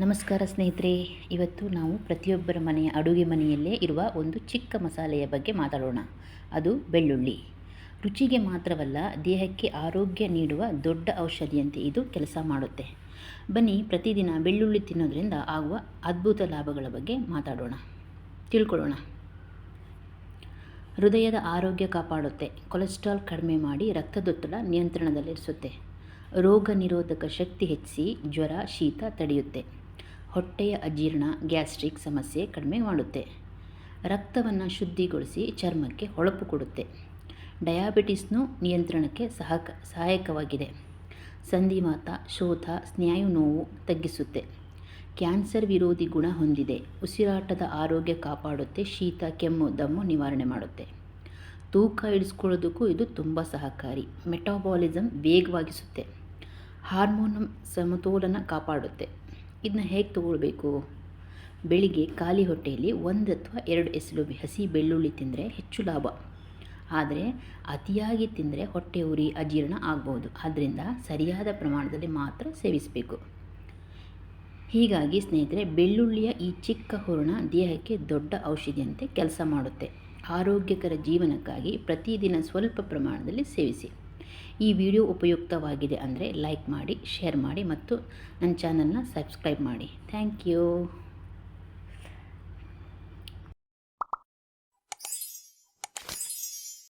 ನಮಸ್ಕಾರ ಸ್ನೇಹಿತರೆ, ಇವತ್ತು ನಾವು ಪ್ರತಿಯೊಬ್ಬರ ಮನೆಯ ಅಡುಗೆ ಮನೆಯಲ್ಲೇ ಇರುವ ಒಂದು ಚಿಕ್ಕ ಮಸಾಲೆಯ ಬಗ್ಗೆ ಮಾತಾಡೋಣ. ಅದು ಬೆಳ್ಳುಳ್ಳಿ. ರುಚಿಗೆ ಮಾತ್ರವಲ್ಲ, ದೇಹಕ್ಕೆ ಆರೋಗ್ಯ ನೀಡುವ ದೊಡ್ಡ ಔಷಧಿಯಂತೆ ಇದು ಕೆಲಸ ಮಾಡುತ್ತೆ. ಬನ್ನಿ, ಪ್ರತಿದಿನ ಬೆಳ್ಳುಳ್ಳಿ ತಿನ್ನೋದ್ರಿಂದ ಆಗುವ ಅದ್ಭುತ ಲಾಭಗಳ ಬಗ್ಗೆ ಮಾತಾಡೋಣ. ತಿಳ್ಕೊಳ್ಳೋಣ. ಹೃದಯದ ಆರೋಗ್ಯ ಕಾಪಾಡುತ್ತೆ. ಕೊಲೆಸ್ಟ್ರಾಲ್ ಕಡಿಮೆ ಮಾಡಿ ರಕ್ತದೊತ್ತಡ ನಿಯಂತ್ರಣದಲ್ಲಿರಿಸುತ್ತೆ. ರೋಗ ನಿರೋಧಕ ಶಕ್ತಿ ಹೆಚ್ಚಿಸಿ ಜ್ವರ, ಶೀತ ತಡೆಯುತ್ತೆ. ಹೊಟ್ಟೆಯ ಅಜೀರ್ಣ, ಗ್ಯಾಸ್ಟ್ರಿಕ್ ಸಮಸ್ಯೆ ಕಡಿಮೆ ಮಾಡುತ್ತೆ. ರಕ್ತವನ್ನು ಶುದ್ಧಿಗೊಳಿಸಿ ಚರ್ಮಕ್ಕೆ ಹೊಳಪು ಕೊಡುತ್ತೆ. ಡಯಾಬಿಟಿಸ್ನು ನಿಯಂತ್ರಣಕ್ಕೆ ಸಹಕ, ಸಹಾಯಕವಾಗಿದೆ. ಸಂಧಿವಾತ ಶೋಥ ಸ್ನಾಯು ನೋವು ತಗ್ಗಿಸುತ್ತೆ. ಕ್ಯಾನ್ಸರ್ ವಿರೋಧಿ ಗುಣ ಹೊಂದಿದೆ. ಉಸಿರಾಟದ ಆರೋಗ್ಯ ಕಾಪಾಡುತ್ತೆ, ಶೀತ, ಕೆಮ್ಮು, ದಮ್ಮು ನಿವಾರಣೆ ಮಾಡುತ್ತೆ. ತೂಕ ಇಳಿಸ್ಕೊಳ್ಳೋದಕ್ಕೂ ಇದು ತುಂಬ ಸಹಕಾರಿ. ಮೆಟಾಬಾಲಿಸಮ್ ವೇಗವಾಗಿಸುತ್ತೆ. ಹಾರ್ಮೋನ್ ಸಮತೋಲನ ಕಾಪಾಡುತ್ತೆ. ಇದನ್ನ ಹೇಗೆ ತಗೊಳ್ಬೇಕು? ಬೆಳಿಗ್ಗೆ ಖಾಲಿ ಹೊಟ್ಟೆಯಲ್ಲಿ ಒಂದು ಅಥವಾ ಎರಡು ಎಸಳು ಹಸಿ ಬೆಳ್ಳುಳ್ಳಿ ತಿಂದರೆ ಹೆಚ್ಚು ಲಾಭ. ಆದರೆ ಅತಿಯಾಗಿ ತಿಂದರೆ ಹೊಟ್ಟೆ ಉರಿ, ಅಜೀರ್ಣ ಆಗ್ಬೋದು. ಆದ್ದರಿಂದ ಸರಿಯಾದ ಪ್ರಮಾಣದಲ್ಲಿ ಮಾತ್ರ ಸೇವಿಸಬೇಕು. ಹೀಗಾಗಿ ಸ್ನೇಹಿತರೆ, ಬೆಳ್ಳುಳ್ಳಿಯ ಈ ಚಿಕ್ಕ ಹೂರಣ ದೇಹಕ್ಕೆ ದೊಡ್ಡ ಔಷಧಿಯಂತೆ ಕೆಲಸ ಮಾಡುತ್ತೆ. ಆರೋಗ್ಯಕರ ಜೀವನಕ್ಕಾಗಿ ಪ್ರತಿದಿನ ಸ್ವಲ್ಪ ಪ್ರಮಾಣದಲ್ಲಿ ಸೇವಿಸಿ. ಈ ವಿಡಿಯೋ ಉಪಯುಕ್ತವಾಗಿದೆ ಅಂದರೆ ಲೈಕ್ ಮಾಡಿ, ಶೇರ್ ಮಾಡಿ ಮತ್ತು ನನ್ನ ಚಾನಲ್ನ ಸಬ್ಸ್ಕ್ರೈಬ್ ಮಾಡಿ. Thank you.